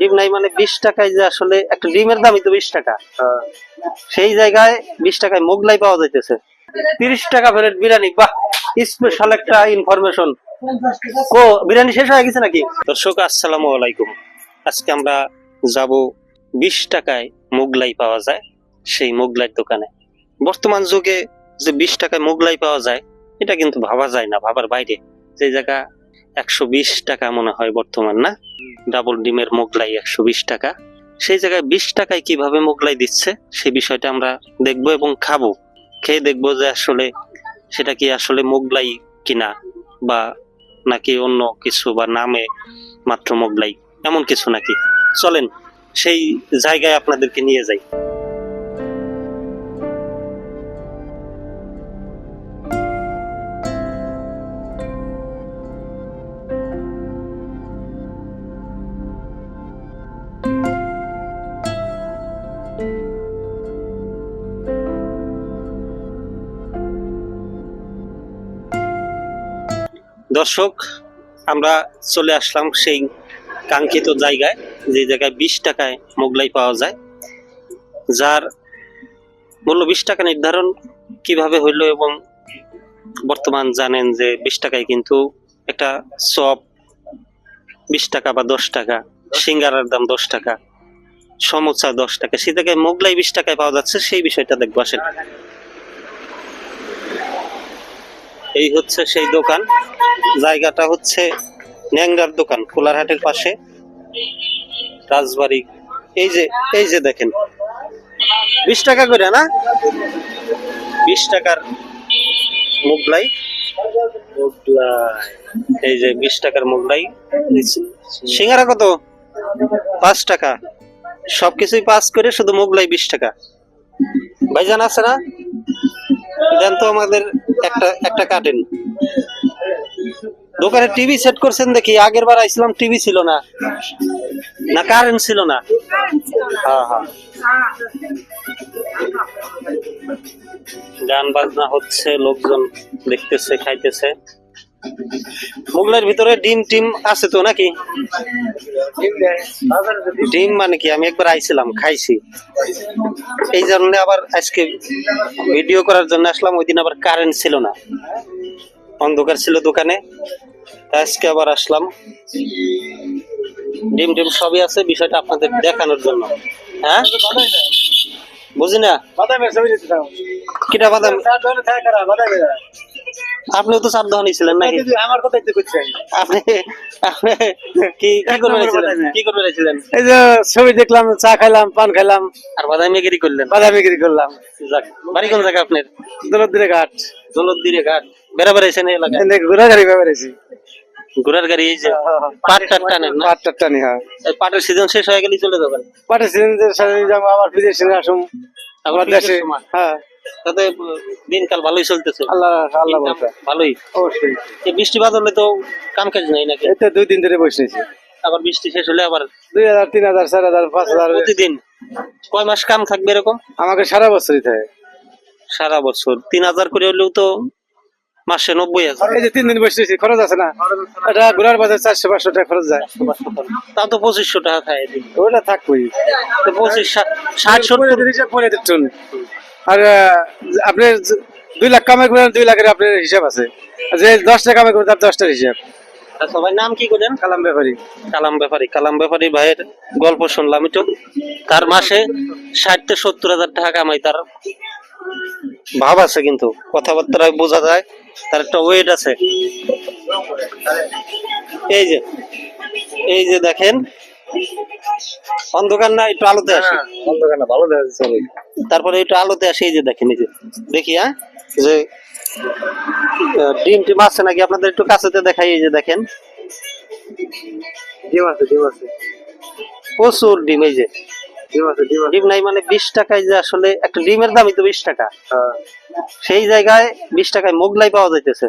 ডিম নাই মানে বিশ টাকায় যে আসলে একটা ডিমের দামই তো বিশ টাকা। হ্যাঁ। সেই জায়গায় বিশ টাকায় মোগলাই পাওয়া যাইতেছে। তিরিশ টাকা প্লেট বিরিয়ানি বাহ! স্পেশাল একটা ইনফরমেশন কো বিরিয়ানি শেষ হয়ে গেছে নাকি? দর্শক আসসালামু আলাইকুম। আজকে আমরা যাব বিশ টাকায় মোগলাই পাওয়া যায় সেই মোগলাইয়ের দোকানে। বর্তমান যুগে যে বিশ টাকায় মোগলাই পাওয়া যায় এটা কিন্তু ভাবা যায় না ভাবার বাইরে। যে জায়গা একশো বিশ টাকা মনে হয় বর্তমান, না? ডাবল ডিমের মোগলাই একশো বিশ টাকা। সেই জায়গায় বিশ টাকায় কীভাবে মোগলাই দিচ্ছে সেই বিষয়টা আমরা দেখব এবং খাব। খেয়ে দেখব যে আসলে সেটা কি আসলে মোগলাই কিনা বা নাকি অন্য কিছু বা নামে মাত্র মোগলাই, এমন কিছু নাকি। চলেন, সেই জায়গায় আপনাদেরকে নিয়ে যাই। দর্শক, আমরা চলে আসলাম সেই কাঙ্ক্ষিত জায়গায়, যে জায়গায় বিশ টাকায় মোগলাই পাওয়া যায়, যার মূল্য বিশ টাকা নির্ধারণ কীভাবে হইল এবং বর্তমান জানেন যে বিশ টাকায় কিন্তু একটা চপ বিশ টাকা বা দশ টাকা, সিঙ্গারার দাম দশ টাকা সমোসা দশ টাকা, সেই জায়গায় মোগলাই বিশ টাকায় পাওয়া যাচ্ছে, সেই বিষয়টা দেখব আসেন। এই হচ্ছে সেই দোকান। জায়গাটা হচ্ছে ন্যাংরার দোকান, কোলারহাটের পাশে। রাজবাড়ি। এই যে এই যে দেখেন। বিশ টাকা করে, না? বিশ টাকার মুগলাই। এই যে বিশ টাকার মুগলাই। সিঙ্গারা কত? পাঁচ টাকা। সবকিছুই পাস করে, শুধু মুগলাই বিশ টাকা। ভাইজান আছে না? দেন তো আমাদের একটা একটা কাটেন দোকানে টিভি সেট করছেন দেখি, আগের বার আইছিলাম টিভি ছিল না। না কারেন্ট ছিল না। হ্যাঁ হ্যাঁ। গান বাজনা হচ্ছে, লোকজন দেখতেছে, খাইতেছে। মোগলের ভিতরে ডিম টিম আছে তো নাকি? ডিম মানে কি? আমি একবার আইছিলাম খাইছি। এই জন্য আবার আজকে ভিডিও করার জন্য আসলাম ওই দিন আবার কারেন্ট ছিল না। অন্ধকার ছিল দোকানে আজকে আবার আসলাম। ডিম টিম সবই আছে বিষয়টা আপনাদের দেখানোর জন্য। হ্যাঁ? বুঝি না? কিটা বাদাম। আপনিও তো চার দহনই ছিলেন নাকি? আমার কথাই তো করছি আপনি আপনি কি কি করবে ছিলেন? কি করবে ছিলেন? এই যে ছবি দেখলাম চা খাইলাম পান খাইলাম। আর বাদামি গিরি করলেন? বাদামি গিরি করলাম। যাক বাড়ি কোন জায়গা আপনার? দৌলতদিরে ঘাট। দৌলতদিরে ঘাট। বেড়া বেড়াইছেন এই এলাকায়? এনে ঘোরা গাড়ি ব্যবহারেছি ঘোড়ার গাড়ি এই যে পাট টাট টানেন না? পাট টানি হ্যাঁ। এই পাটের সিজন শেষ হয়ে গেলেই চলে যাবেন? পাটের সিলিন্ডার সাথে যাব আবার বিদেশ সিনে আসুম। আবার দেশে হ্যাঁ। তাতে দিনকাল ভালোই চলতেছে। আল্লাহ আল্লাহ Income ভালোই। অবশ্যই। বৃষ্টি বাদলে তো কাম কাজ নাই নাকি? দুই দিন ধরে বসেছি আবার বৃষ্টি শেষ হলে আবার দুই হাজার তিন হাজার চার হাজার পাঁচ হাজার। প্রতিদিন কয় মাস কাম থাকবে এরকম? আমাকে সারা বছরই থাকে। সারা বছর। তিন হাজার করে হলেও তো মাসে নব্বই হাজার। এই যে তিন দিন বসেছি খরচ আছে না? এটা ঘোরার বাজার চারশো পাঁচশো টাকা খরচ যায়। তাও তো পঁচিশশো টাকা খায় ওটা থাকবোই। পঁচিশ ষাট সত্তর পরে দিচ্ছুন আর আপনি দুই লাখ কামাই করেন দুই লাখের আপনার হিসাব আছে। যে দশ টাকা কামাই করেন তার দশটার হিসাব। সবাই নাম কি করেন? কালাম ব্যাপারী। কালাম ব্যাপারী। কালাম ব্যাপারী ভাইয়ের গল্প শুনলাম একটু। তার মাসে ষাট থেকে সত্তর হাজার টাকা কামাই তার ভাব আছে কিন্তু। কথাবার্তায় বোঝা যায় তার একটা ওয়েট আছে। এই যে এই যে দেখেন অন্ধকার না একটু আলোতে আসি। অন্ধকার না ভালো দেখা যাচ্ছে তারপরে একটু আলোতে আসি এই যে দেখেন এই যে দেখি হ্যাঁ? যে ডিম টিম আছে নাকি? আপনাদের একটু কাছেতে দেখাই এই যে দেখেন। ডিম আছে ডিম আছে। প্রচুর ডিম এই যে। ডিম নাই মানে বিশ টাকায় যে আসলে একটা ডিমের দামই তো বিশ টাকা। হ্যাঁ। সেই জায়গায় বিশ টাকায় মোগলাই পাওয়া যাইতেছে।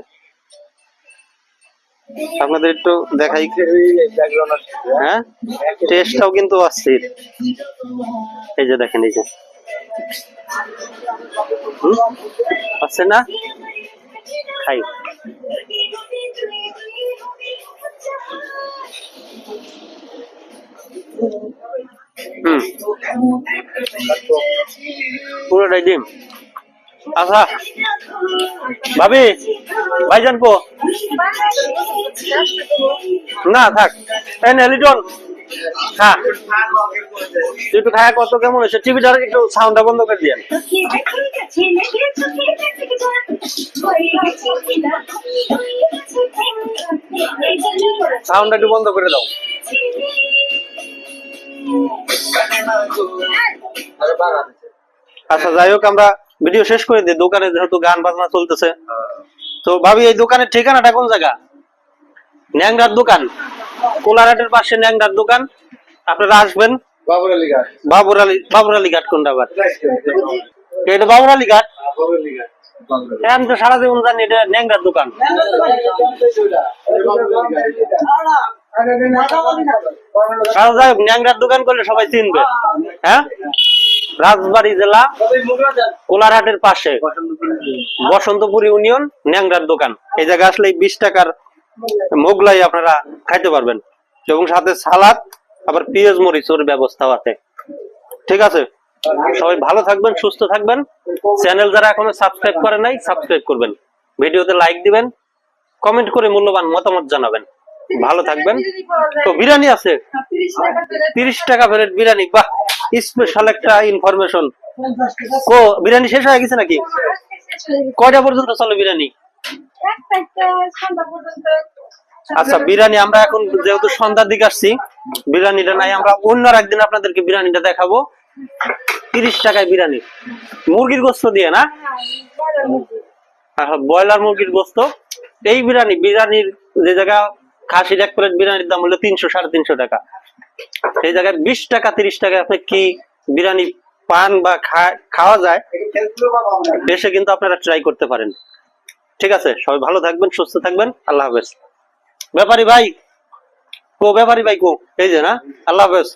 আপনাদের একটু দেখাই। হ্যাঁ? টেস্টটাও কিন্তু অস্থির। এই যে দেখেন, এই যে। আছে না? খাই। হুম। পুরোটাই ডিম? আচ্ছা ভাবি, ভাইজান কো? না, থাক। এই নে, লিটন হ্যাঁ তুই একটু খায়া কত কেমন হয়েছে টিভিটার একটু সাউন্ডটা বন্ধ করে দিয়ে সাউন্ডটা একটু বন্ধ করে দাও। আচ্ছা যাই হোক, আমরা ভিডিও শেষ করে দিই দোকানে যেহেতু গান বাজনা চলতেছে। তো ভাবি এই দোকানের ঠিকানাটা কোন জায়গা? ন্যাংরার দোকান। কোলারহাটের পাশে ন্যাংরার দোকান। আপনারা আসবেন। বাবুর আলী ঘাট বাবুর আলী বাবুর আলী ঘাট কোনটা আবার এটা বাবুর আলী ঘাট বাবুর আলী ঘাট আমি তো সারা জীবন জানি এটা ন্যাংরার দোকান। আর যাই ন্যাংরার দোকান করলে সবাই চিনবে। হ্যাঁ? রাজবাড়ী জেলা, কোলারহাটের পাশে। বসন্তপুর ইউনিয়ন, ন্যাংরার দোকান। এই জায়গায় আসলে বিশ টাকার মোগলাই আপনারা খাইতে পারবেন। এবং সাথে সালাদ, আবার পেঁয়াজ মরিচের ব্যবস্থাও আছে। ঠিক আছে? সবাই ভালো থাকবেন, সুস্থ থাকবেন। চ্যানেল যারা এখনও সাবস্ক্রাইব করে নাই, সাবস্ক্রাইব করবেন। ভিডিওতে লাইক দিবেন, কমেন্ট করে মূল্যবান মতামত জানাবেন। ভালো থাকবেন। তো বিরিয়ানি আছে। তিরিশ টাকা প্লেট বিরিয়ানি, বাহ! স্পেশাল একটা ইনফরমেশন কো বিরিয়ানি শেষ হয়ে গেছে নাকি? কয়টা পর্যন্ত চলে বিরিয়ানি? আচ্ছা বিরিয়ানি আমরা এখন যেহেতু সন্ধ্যার দিকে আসছি, বিরিয়ানিটা নাই, আমরা অন্য একদিন আপনাদেরকে বিরিয়ানিটা দেখাবো। তিরিশ টাকায় বিরিয়ানি। মুরগির গোস্ত দিয়ে, না? ব্রয়লার মুরগির গোস্ত। এই বিরিয়ানি, বিরিয়ানির যে জায়গা, খাসির এক প্লেট বিরিয়ানির দাম হলো তিনশো, সাড়ে তিনশো টাকা। সেই জায়গায় বিশ টাকা, তিরিশ টাকা আপনি কি বিরিয়ানি পান বা খাওয়া যায়? দেশে কিন্তু আপনারা ট্রাই করতে পারেন। ঠিক আছে, সবাই ভালো থাকবেন, সুস্থ থাকবেন, আল্লাহ হাফেজ। ব্যাপারী ভাই, কো, ব্যাপারী ভাই কো, এই যে না, আল্লাহ হাফেজ।